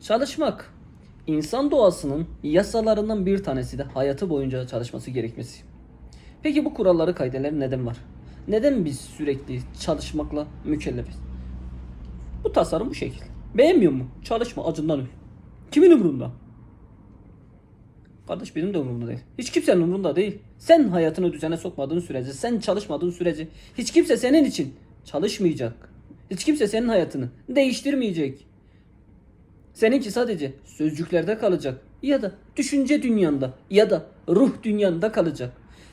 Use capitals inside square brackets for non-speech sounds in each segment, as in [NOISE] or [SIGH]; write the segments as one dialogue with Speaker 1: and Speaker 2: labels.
Speaker 1: Çalışmak insan doğasının yasalarından bir tanesi de hayatı boyunca çalışması gerekmesi. Peki bu kuralları kaydeler neden var? Neden biz sürekli çalışmakla mükellefiz? Bu tasarım bu şekil. Beğenmiyor mu? Çalışma acından öl. Kimin umurunda? Kardeş benim de umurumda değil. Hiç kimsenin umurunda değil. Sen hayatını düzene sokmadığın sürece, sen çalışmadığın sürece hiç kimse senin için çalışmayacak. Hiç kimse senin hayatını değiştirmeyecek. Seninki sadece sözcüklerde kalacak ya da düşünce dünyanda ya da ruh dünyanda kalacak.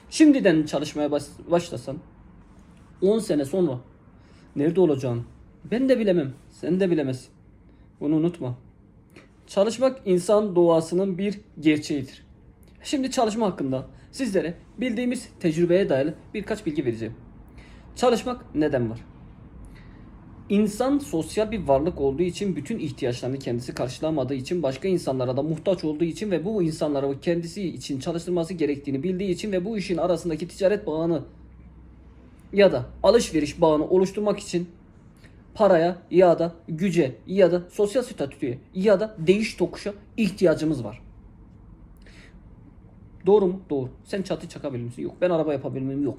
Speaker 1: Şimdiden çalışmaya baş- başlasan 10 sene sonra nerede olacağını ben de bilemem, sen de bilemezsin. Bunu unutma. Çalışmak insan doğasının bir gerçeğidir. Şimdi çalışma hakkında sizlere bildiğimiz tecrübeye dayalı birkaç bilgi vereceğim. Çalışmak neden var? İnsan sosyal bir varlık olduğu için bütün ihtiyaçlarını kendisi karşılamadığı için başka insanlara da muhtaç olduğu için ve bu insanlara kendisi için çalıştırması gerektiğini bildiği için ve bu işin arasındaki ticaret bağını ya da alışveriş bağını oluşturmak için paraya ya da güce ya da sosyal statüye ya da değiş tokuşa ihtiyacımız var. Doğru mu? Doğru. Sen çatı çakabilir misin? Yok. Ben araba yapabilir miyim? Yok.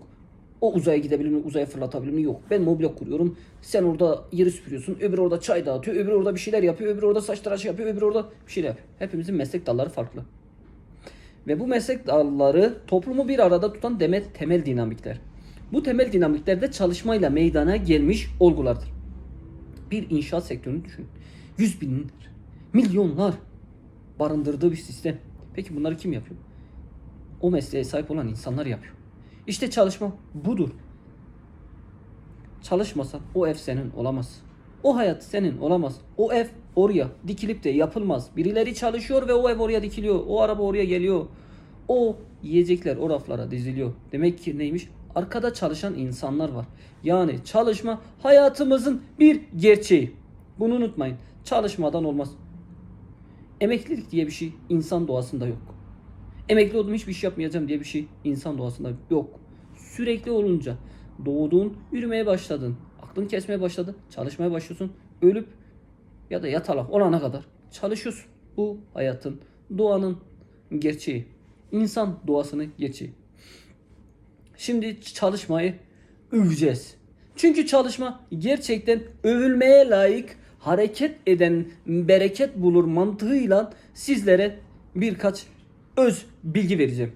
Speaker 1: O uzaya gidebilir mi? Uzaya fırlatabilir mi? Yok. Ben mobilya kuruyorum. Sen orada yeri süpürüyorsun. Öbür orada çay dağıtıyor. Öbür orada bir şeyler yapıyor. Öbür orada saç tıraşı yapıyor. Öbür orada bir şeyler yapıyor. Hepimizin meslek dalları farklı. Ve bu meslek dalları toplumu bir arada tutan demet temel dinamikler. Bu temel dinamikler de çalışmayla meydana gelmiş olgulardır. Bir inşaat sektörünü düşünün. Yüz binler, milyonlar barındırdığı bir sistem. Peki bunları kim yapıyor? O mesleğe sahip olan insanlar yapıyor. İşte çalışma budur. Çalışmasan o ev senin olamaz. O hayat senin olamaz. O ev oraya dikilip de yapılmaz. Birileri çalışıyor ve o ev oraya dikiliyor. O araba oraya geliyor. O yiyecekler o raflara diziliyor. Demek ki neymiş? Arkada çalışan insanlar var. Yani çalışma hayatımızın bir gerçeği. Bunu unutmayın. Çalışmadan olmaz. Emeklilik diye bir şey insan doğasında yok. Emekli oldum hiçbir iş yapmayacağım diye bir şey insan doğasında yok. Sürekli olunca doğdun, yürümeye başladın, aklın kesmeye başladı, çalışmaya başlıyorsun, ölüp ya da yatalak olana kadar çalışıyorsun. Bu hayatın, doğanın gerçeği. İnsan doğasının gerçeği. Şimdi çalışmayı öveceğiz. Çünkü çalışma gerçekten övülmeye layık hareket eden bereket bulur mantığıyla sizlere birkaç öz bilgi vereceğim.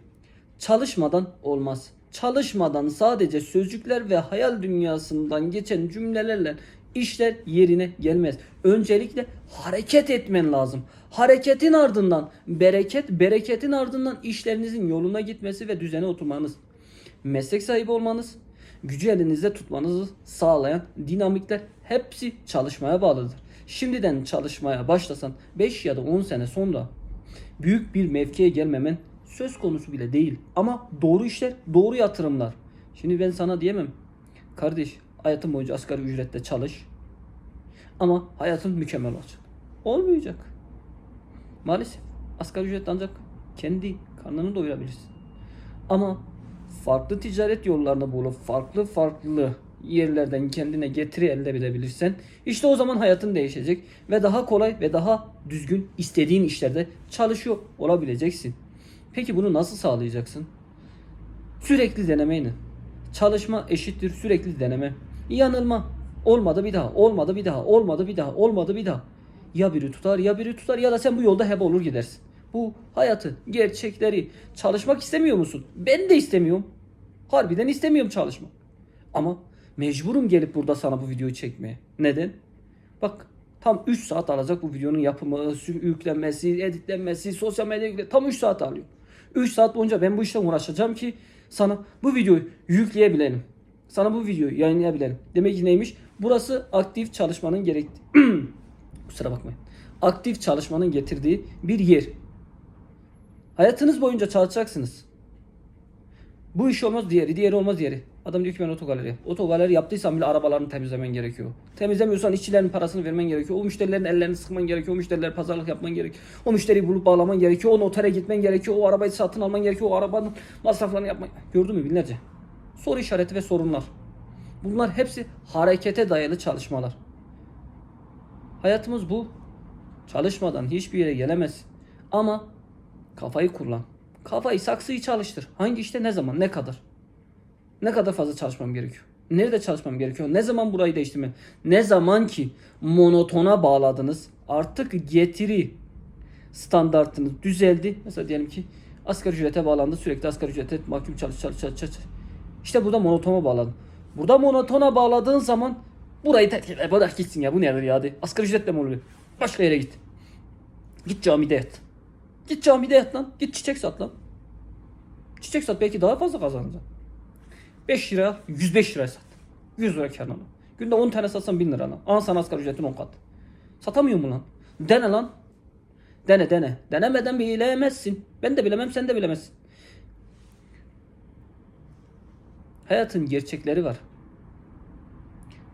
Speaker 1: Çalışmadan olmaz. Çalışmadan sadece sözcükler ve hayal dünyasından geçen cümlelerle işler yerine gelmez. Öncelikle hareket etmen lazım. Hareketin ardından bereket, bereketin ardından işlerinizin yoluna gitmesi ve düzene oturmanız. Meslek sahibi olmanız, gücü elinizde tutmanızı sağlayan dinamikler hepsi çalışmaya bağlıdır. Şimdiden çalışmaya başlasan 5 ya da 10 sene sonra büyük bir mevkiye gelmemen söz konusu bile değil. Ama doğru işler, doğru yatırımlar. Şimdi ben sana diyemem. Kardeş hayatın boyunca asgari ücretle çalış. Ama hayatın mükemmel olacak. Olmayacak. Maalesef asgari ücretle ancak kendi karnını doyurabilirsin. Ama farklı ticaret yollarını bulup farklı farklı yerlerden kendine getiri elde edebilirsen işte o zaman hayatın değişecek ve daha kolay ve daha düzgün istediğin işlerde çalışıyor olabileceksin. Peki bunu nasıl sağlayacaksın? Sürekli denemeyle. Çalışma eşittir sürekli deneme. Yanılma. Olmadı bir daha, olmadı bir daha, olmadı bir daha, olmadı bir daha. Ya biri tutar ya biri tutar ya da sen bu yolda hep olur gidersin. Bu hayatı, gerçekleri çalışmak istemiyor musun? Ben de istemiyorum. Harbiden istemiyorum çalışmak. Ama mecburum gelip burada sana bu videoyu çekmeye. Neden? Bak tam 3 saat alacak bu videonun yapımı, yüklenmesi, editlenmesi, sosyal medya yükle tam 3 saat alıyor. 3 saat boyunca ben bu işle uğraşacağım ki sana bu videoyu yükleyebilelim. Sana bu videoyu yayınlayabilelim. Demek ki neymiş? Burası aktif çalışmanın gerektiği [CLEARS THROAT] kusura bakmayın. Aktif çalışmanın getirdiği bir yer. Hayatınız boyunca çalışacaksınız. Bu iş olmaz diğeri, diğeri olmaz diğeri. Adam diyor ki ben otogaleri. Otogaleri yaptıysan bile arabalarını temizlemen gerekiyor. Temizlemiyorsan işçilerin parasını vermen gerekiyor. O müşterilerin ellerini sıkman gerekiyor. O müşteriler pazarlık yapman gerekiyor. O müşteriyi bulup bağlaman gerekiyor. O notere gitmen gerekiyor. O arabayı satın alman gerekiyor. O arabanın masraflarını yapman Gördün mü binlerce? Soru işareti ve sorunlar. Bunlar hepsi harekete dayalı çalışmalar. Hayatımız bu. Çalışmadan hiçbir yere gelemezsin. Ama kafayı kullan. Kafayı saksıyı çalıştır. Hangi işte ne zaman ne kadar? Ne kadar fazla çalışmam gerekiyor? Nerede çalışmam gerekiyor? Ne zaman burayı değiştirmem? Ne zaman ki monotona bağladınız artık getiri standartınız düzeldi. Mesela diyelim ki asgari ücrete bağlandı. Sürekli asgari ücrete mahkum çalış çalış çalış çalış. İşte burada monotona bağladın. Burada monotona bağladığın zaman burayı terk et. Bırak gitsin ya bu nedir ya hadi. Asgari ücretle mi oluyor? Başka yere git. Git camide yat. Git camide yat lan. Git çiçek sat lan. Çiçek sat belki daha fazla kazanacaksın. 5 lira 105 liraya sat. 100 lira karına. Günde 10 tane satsan 1000 lira lan. Al sana asgari ücretin 10 kat. Satamıyor mu lan? Dene lan. Dene dene. Denemeden bilemezsin. Ben de bilemem sen de bilemezsin. Hayatın gerçekleri var.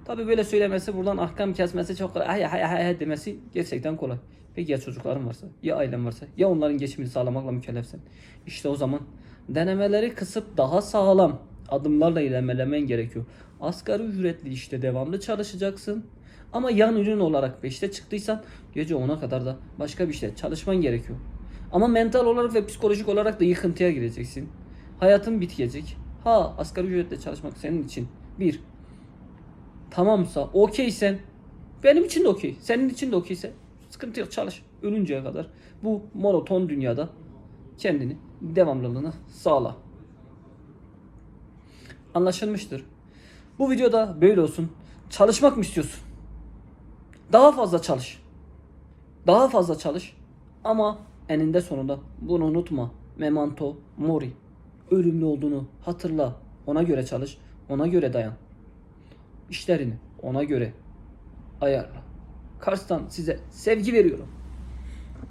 Speaker 1: Tabi böyle söylemesi buradan ahkam kesmesi çok kolay. Hay hay hay hay demesi gerçekten kolay. Peki ya çocukların varsa, ya ailen varsa, ya onların geçimini sağlamakla mükellefsen. İşte o zaman denemeleri kısıp daha sağlam adımlarla ilerlemen gerekiyor. Asgari ücretli işte devamlı çalışacaksın. Ama yan ürün olarak 5'te çıktıysan gece 10'a kadar da başka bir işte çalışman gerekiyor. Ama mental olarak ve psikolojik olarak da yıkıntıya gireceksin. Hayatın bitecek. Ha asgari ücretle çalışmak senin için bir tamamsa okeysen benim için de okey. Senin için de okeyse sıkıntı yok çalış. Ölünceye kadar bu monoton dünyada kendini devamlılığını sağla. Anlaşılmıştır. Bu videoda böyle olsun. Çalışmak mı istiyorsun? Daha fazla çalış. Daha fazla çalış. Ama eninde sonunda bunu unutma. Memento mori. Ölümlü olduğunu hatırla. Ona göre çalış. Ona göre dayan. İşlerini ona göre ayarla. Kars'tan size sevgi veriyorum.